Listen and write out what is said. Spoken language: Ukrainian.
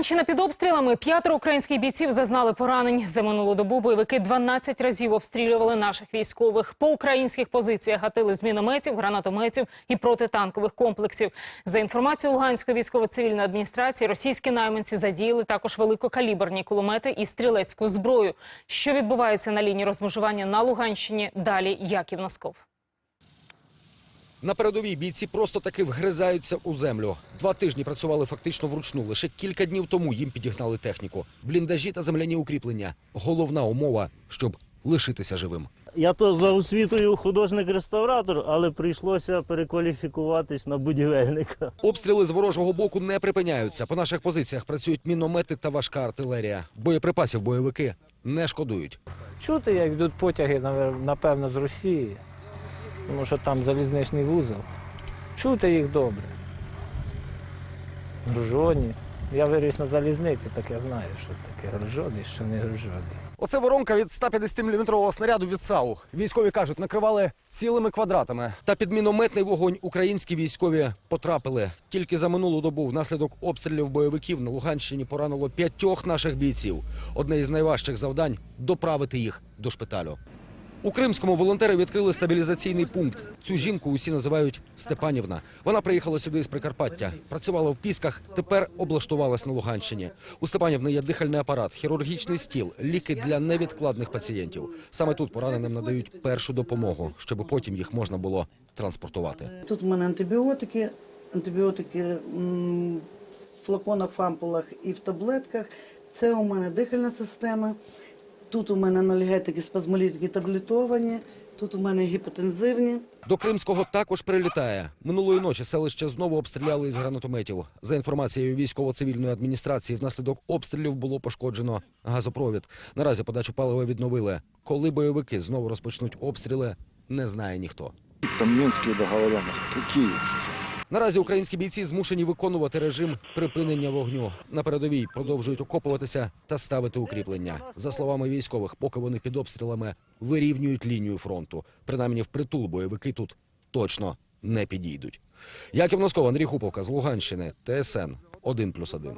Луганщина під обстрілами. П'ятеро українських бійців зазнали поранень. За минулу добу бойовики 12 разів обстрілювали наших військових. По українських позиціях гатили з мінометів, гранатометів і протитанкових комплексів. За інформацією Луганської військово-цивільної адміністрації, російські найманці задіяли також великокаліберні кулемети і стрілецьку зброю. Що відбувається на лінії розмежування на Луганщині? Далі Яків Носков. На передовій бійці просто таки вгризаються у землю. Два тижні працювали фактично вручну. Лише кілька днів тому їм підігнали техніку. Бліндажі та земляні укріплення. Головна умова, щоб лишитися живим. Я то за освітою художник-реставратор, але прийшлося перекваліфікуватись на будівельника. Обстріли з ворожого боку не припиняються. По наших позиціях працюють міномети та важка артилерія. Боєприпасів бойовики не шкодують. Чути, як йдуть потяги, навер- напевно, з Росії, тому що там залізничний вузол. Чути їх добре. Гружоні. Я виріс на залізниці, так я знаю, що таке гружоні, що не гружоні. Оце воронка від 150-мм снаряду від САУ. Військові кажуть, накривали цілими квадратами. Та під мінометний вогонь українські військові потрапили. Тільки за минулу добу внаслідок обстрілів бойовиків на Луганщині поранило п'ятьох наших бійців. Одне із найважчих завдань доправити їх до шпиталю. У Кримському волонтери відкрили стабілізаційний пункт. Цю жінку усі називають Степанівна. Вона приїхала сюди з Прикарпаття, працювала в Пісках, тепер облаштувалась на Луганщині. У Степанівни є дихальний апарат, хірургічний стіл, ліки для невідкладних пацієнтів. Саме тут пораненим надають першу допомогу, щоб потім їх можна було транспортувати. Тут у мене антибіотики, антибіотики в флаконах, в ампулах і в таблетках. Це у мене дихальна система. Тут у мене анальгетики, спазмолітики таблетовані. Тут у мене гіпотензивні. До Кримського також прилітає. Минулої ночі селище знову обстріляли із гранатометів. За інформацією військово-цивільної адміністрації, внаслідок обстрілів було пошкоджено газопровід. Наразі подачу палива відновили. Коли бойовики знову розпочнуть обстріли, не знає ніхто. Там Минские договоренности. Какие? Наразі українські бійці змушені виконувати режим припинення вогню. На передовій продовжують окопуватися та ставити укріплення. За словами військових, поки вони під обстрілами вирівнюють лінію фронту. Принаймні впритул бойовики тут точно не підійдуть. Яків Носков, Андрій Хуповка з Луганщини, ТСН 1+,1.